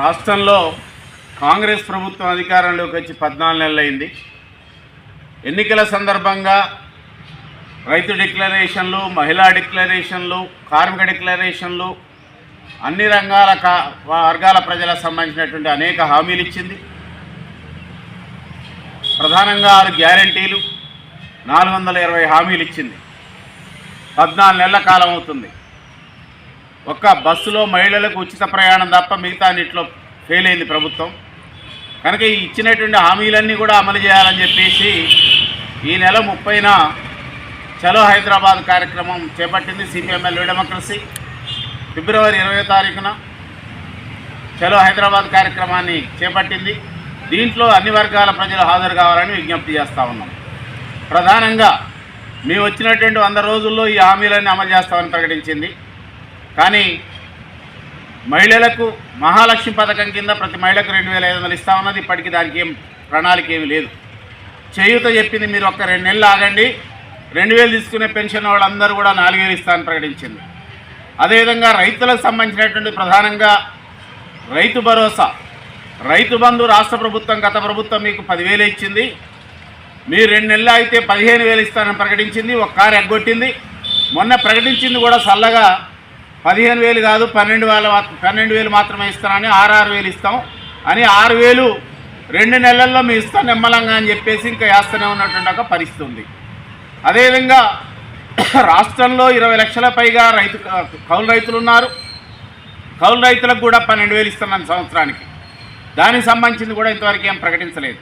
రాష్ట్రంలో కాంగ్రెస్ ప్రభుత్వం అధికారంలోకి వచ్చి పద్నాలుగు నెలలైంది. ఎన్నికల సందర్భంగా రైతు డిక్లరేషన్లు మహిళా డిక్లరేషన్లు కార్మిక డిక్లరేషన్లు అన్ని రంగాల కా వర్గాల ప్రజలకు సంబంధించినటువంటి అనేక హామీలు ఇచ్చింది. ప్రధానంగా ఆరు గ్యారంటీలు నాలుగు వందల ఇరవై హామీలు ఇచ్చింది. పద్నాలుగు నెలల కాలం అవుతుంది. ఒక్క బస్సులో మహిళలకు ఉచిత ప్రయాణం తప్ప మిగతా అన్నింటిలో ఫెయిల్ అయింది ప్రభుత్వం. కనుక ఈ ఇచ్చినటువంటి హామీలన్నీ కూడా అమలు చేయాలని చెప్పేసి ఈ నెల ముప్పైన చలో హైదరాబాద్ కార్యక్రమం చేపట్టింది సిపిఎంఎల్ డెమోక్రసీ. ఫిబ్రవరి ఇరవై తారీఖున చలో హైదరాబాద్ కార్యక్రమాన్ని చేపట్టింది. దీంట్లో అన్ని వర్గాల ప్రజలు హాజరు కావాలని విజ్ఞప్తి చేస్తూ ఉన్నాం. ప్రధానంగా మేము వచ్చినటువంటి వంద రోజుల్లో ఈ హామీలన్నీ అమలు చేస్తామని ప్రకటించింది. కానీ మహిళలకు మహాలక్ష్మి పథకం కింద ప్రతి మహిళకు రెండు వేల ఐదు వందలు ఇస్తా ఉన్నది. ఇప్పటికీ దానికి ఏం ప్రణాళిక ఏమి లేదు. చేయూత చెప్పింది మీరు ఒక రెండు నెలలు ఆగండి. రెండు వేలు తీసుకునే పెన్షన్ వాళ్ళందరూ కూడా నాలుగు వేలు ఇస్తామని ప్రకటించింది. అదేవిధంగా రైతులకు సంబంధించినటువంటి ప్రధానంగా రైతు భరోసా. రైతు బంధు రాష్ట్ర ప్రభుత్వం గత ప్రభుత్వం మీకు పదివేలు ఇచ్చింది. మీరు రెండు నెలలు అయితే పదిహేను వేలు ఇస్తానని ప్రకటించింది. ఒక కారు ఎగ్గొట్టింది. మొన్న ప్రకటించింది కూడా చల్లగా పదిహేను వేలు కాదు పన్నెండు వేల పన్నెండు వేలు మాత్రమే ఇస్తానని ఆరు ఆరు వేలు ఇస్తాం. అని ఆరు వేలు రెండు నెలల్లో మేము ఇస్తాం నిమ్మలంగా అని చెప్పేసి ఇంకా వేస్తూనే ఉన్నటువంటి ఒక పరిస్థితి ఉంది. అదేవిధంగా రాష్ట్రంలో ఇరవై లక్షల పైగా రైతు కౌలు రైతులు ఉన్నారు. కౌలు రైతులకు కూడా పన్నెండు వేలు ఇస్తున్నాను సంవత్సరానికి. దానికి సంబంధించింది కూడా ఇంతవరకు ఏం ప్రకటించలేదు.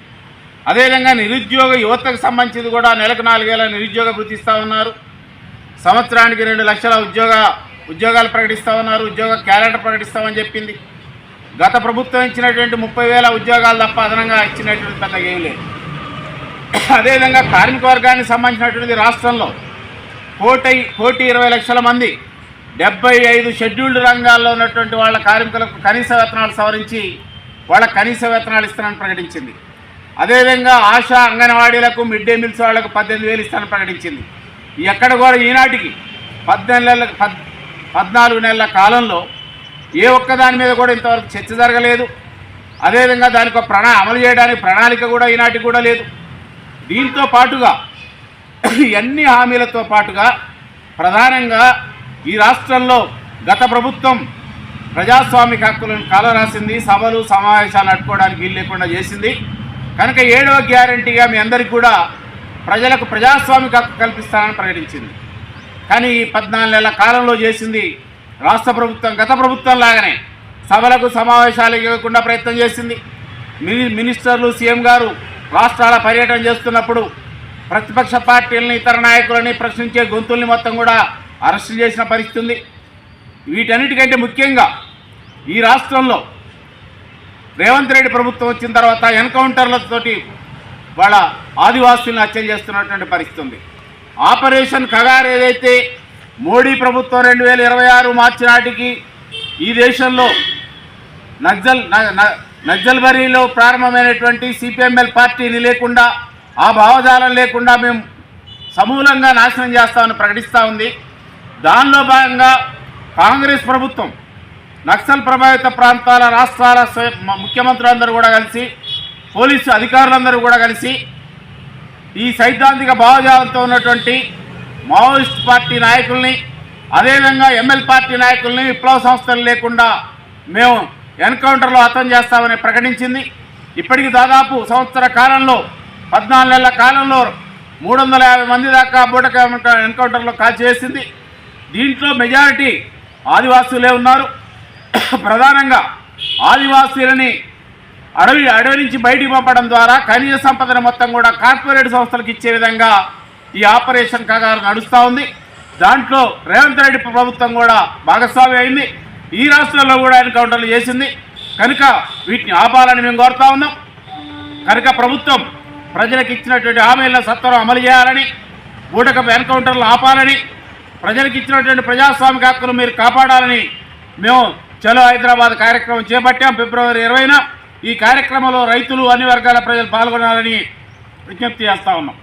అదేవిధంగా నిరుద్యోగ యువతకు సంబంధించింది కూడా నెలకు నాలుగేళ్ళ నిరుద్యోగ వృత్తి ఉన్నారు. సంవత్సరానికి రెండు లక్షల ఉద్యోగ ఉద్యోగాలు ప్రకటిస్తామన్నారు ఉద్యోగ క్యాలెండర్ ప్రకటిస్తామని చెప్పింది. గత ప్రభుత్వం ఇచ్చినటువంటి ముప్పై వేల ఉద్యోగాలు తప్ప అదనంగా ఇచ్చినటువంటి పెద్ద ఏం లేదు. అదేవిధంగా కార్మిక వర్గానికి సంబంధించినటువంటి రాష్ట్రంలో కోటి కోటి ఇరవై లక్షల మంది డెబ్బై ఐదు షెడ్యూల్డ్ రంగాల్లో ఉన్నటువంటి వాళ్ళ కార్మికులకు కనీస వేతనాలు సవరించి వాళ్ళ కనీస వేతనాలు ఇస్తానని ప్రకటించింది. అదేవిధంగా ఆశా అంగన్వాడీలకు మిడ్ డే మీల్స్ వాళ్ళకు పద్దెనిమిది వేలు ఇస్తానని ప్రకటించింది. ఎక్కడ కూడా ఈనాటికి పద్దెనిమిది పద్ పద్నాలుగు నెలల కాలంలో ఏ ఒక్క దాని మీద కూడా ఇంతవరకు చర్చ జరగలేదు. అదేవిధంగా దానికి ఒక ప్రణా అమలు చేయడానికి ప్రణాళిక కూడా ఈనాటికి కూడా లేదు. దీంతో పాటుగా అన్ని హామీలతో పాటుగా ప్రధానంగా ఈ రాష్ట్రంలో గత ప్రభుత్వం ప్రజాస్వామిక హక్కులను కాలరాసింది సభలు సమావేశాలు నడుపుకోవడానికి వీలు లేకుండా చేసింది. కనుక ఏడవ గ్యారంటీగా మీ అందరికీ కూడా ప్రజలకు ప్రజాస్వామిక హక్కు కల్పిస్తానని ప్రకటించింది. కానీ ఈ పద్నాలుగు నెలల కాలంలో చేసింది రాష్ట్ర ప్రభుత్వం గత ప్రభుత్వం లాగానే. సభలకు సమావేశాలు ఇవ్వకుండా ప్రయత్నం చేసింది. మిని మినిస్టర్లు సీఎం గారు రాష్ట్రాల పర్యటన చేస్తున్నప్పుడు ప్రతిపక్ష పార్టీలని ఇతర నాయకులని ప్రశ్నించే గొంతుల్ని మొత్తం కూడా అరెస్ట్ చేసిన పరిస్థితి ఉంది. వీటన్నిటికంటే ముఖ్యంగా ఈ రాష్ట్రంలో రేవంత్ రెడ్డి ప్రభుత్వం వచ్చిన తర్వాత ఎన్కౌంటర్లతోటి వాళ్ళ ఆదివాసుల్ని హత్య చేస్తున్నటువంటి పరిస్థితి ఉంది. ఆపరేషన్ కగార్ ఏదైతే మోడీ ప్రభుత్వం రెండు వేల ఇరవై ఆరు మార్చి నాటికి ఈ దేశంలో నక్సల్ న- బరీలో ప్రారంభమైనటువంటి సిపిఎంఎల్ పార్టీని లేకుండా ఆ భావజాలం లేకుండా మేము సమూలంగా నాశనం చేస్తామని ప్రకటిస్తూ ఉంది. దానిలో భాగంగా కాంగ్రెస్ ప్రభుత్వం నక్సల్ ప్రభావిత ప్రాంతాల రాష్ట్రాల స్వ- ముఖ్యమంత్రులందరూ కూడా కలిసి పోలీసు అధికారులందరూ కూడా కలిసి ఈ సైద్ధాంతిక భావజాలంతో ఉన్నటువంటి మావోయిస్ట్ పార్టీ నాయకుల్ని అదేవిధంగా ఎమ్మెల్ పార్టీ నాయకుల్ని విప్లవ సంస్థలు లేకుండా మేము ఎన్కౌంటర్లో హతం చేస్తామని ప్రకటించింది. ఇప్పటికి దాదాపు సంవత్సర కాలంలో పద్నాలుగు నెలల కాలంలో మూడు వందల యాభై మంది దాకా బూటక ఎన్కౌంటర్లో కాల్చివేసింది దీంట్లో మెజారిటీ ఆదివాసులే ఉన్నారు. ప్రధానంగా ఆదివాసీలని అడవి అడవి నుంచి బయటికి పంపడం ద్వారా ఖనిజ సంపదను మొత్తం కూడా కార్పొరేట్ సంస్థలకు ఇచ్చే విధంగా ఈ ఆపరేషన్ కగారు నడుస్తూ ఉంది. దాంట్లో రేవంత్ రెడ్డి ప్రభుత్వం కూడా భాగస్వామి అయింది. ఈ రాష్ట్రంలో కూడా ఎన్కౌంటర్లు చేసింది. కనుక వీటిని ఆపాలని మేము కోరుతా ఉన్నాం. కనుక ప్రభుత్వం ప్రజలకు ఇచ్చినటువంటి హామీలను సత్వరం అమలు చేయాలని ఊటకపు ఎన్కౌంటర్లు ఆపాలని ప్రజలకు ఇచ్చినటువంటి ప్రజాస్వామిక హక్కును మీరు కాపాడాలని మేము చలో హైదరాబాద్ కార్యక్రమం చేపట్టాం. ఫిబ్రవరి ఇరవైన ఈ కార్యక్రమంలో రైతులు అన్ని వర్గాల ప్రజలు పాల్గొనాలని విజ్ఞప్తి చేస్తా ఉన్నాం.